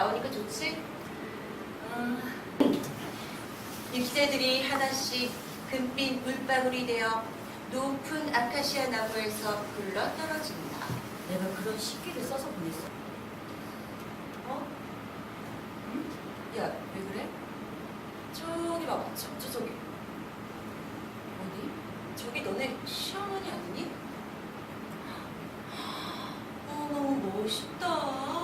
나오니까 좋지? 음, 육새들이 하나씩 금빛 물방울이 되어 높은 아카시아 나무에서 굴러 떨어진다. 내가 그런 시기를 써서 보냈어. 어? 응? 야, 왜 그래? 저기 봐봐, 저, 저, 저기. 어디? 저기 너네 시어머니 아니니? 어, 너무 멋있다.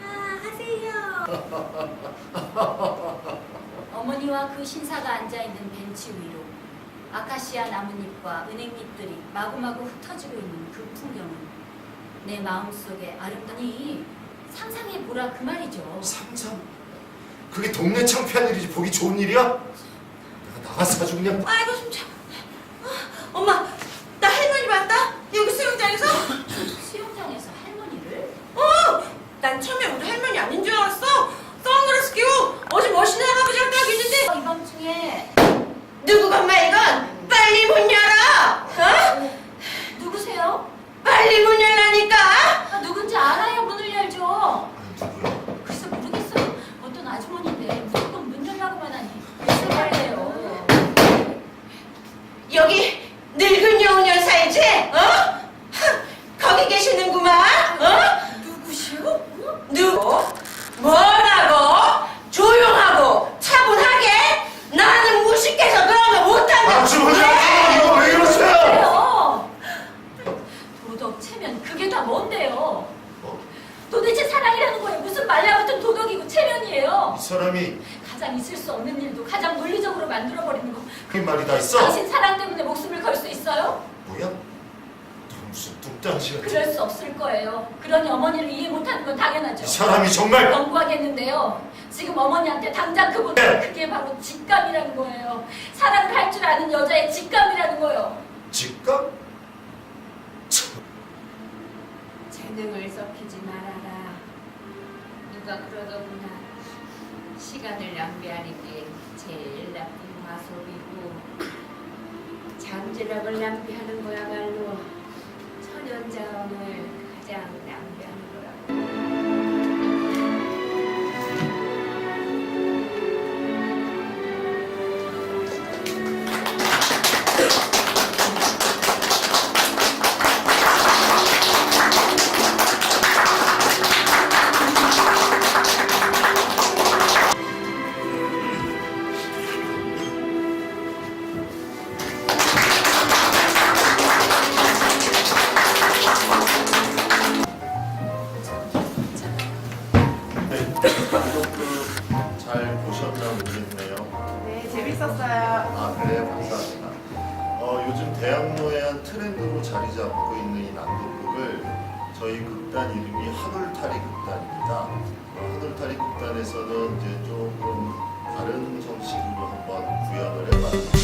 아, 하세요. 어머니와 그 신사가 앉아 있는 벤치 위로 아카시아 나뭇잎과 은행잎들이 마구마구 흩어지고 있는 그 풍경은 내 마음속에 아름다니 상상해 보라 그 말이죠. 상상? 그게 동네 창피한 일이지 보기 좋은 일이야? 내가 나가서 아주 그냥 아이고, 좀 참. 아, 엄마, 나 할머니 봤다? 여기 수영장에서? 수영장에서 할머니를 어! 난 처음에 우리 할머니 아닌 줄 알았어. 선글라스 끼고 어제 멋있는 할아버지랑 딱 있는데 어, 이 밤중에 누구가 엄마 이건? 빨리 문 열어! 어? 누구세요? 빨리 문 열라니까! 아, 누군지 알아야 문을 열죠. 아니 누구야? 글쎄 모르겠어요. 어떤 아주머니인데 무조건 문 열라고만 하니 무슨 말이에요. 여기 늙은 여운 여사이지? 어? 하, 거기 계시는구만? 어? 누구시오? 어? 누구? 뭐라고? 조용하고 차분하게? 나는 무식해서 그런 거 못한다. 아주머니 아주머니 이거 왜 이러세요? 그래요. 도덕 체면 그게 다 뭔데요? 어? 도대체 사랑이라는 거에 무슨 말라 붙은 도덕이고 체면이에요. 이 사람이 가장 있을 수 없는 일도 가장 논리적으로 만들어버리는 거. 그 말이 다 있어? 당신 사랑 때문에 목숨을 걸 수 있어요? 뭐야? 너 무슨 뚱딴지가 그럴 수 없을 거예요. 그러니 어머니를 이해 못하는 건 당연하죠. 이 사람이 정말 연구하겠는데요. 지금 어머니한테 당장 그분 네. 그게 바로 직감이라는 거예요. 사랑을 할 줄 아는 여자의 직감이라는 거예요. 직감? 참, 재능을 썩히지 말아라. 누가 그러더구나. 시간을 낭비하는 게 제일 나쁜 과소비고 잠재력을 낭비하는 거야말로 네, 이거 잘 보셨나 모르겠네요. 네, 재밌었어요. 아 그래요? 감사합니다. 어, 요즘 대학로의 한 트렌드로 자리 잡고 있는 이 난독극을 저희 극단 이름이 하늘타리 극단입니다. 어, 하늘타리 극단에서는 이제 조금 다른 형식으로 한번 구현을 해봤습니다.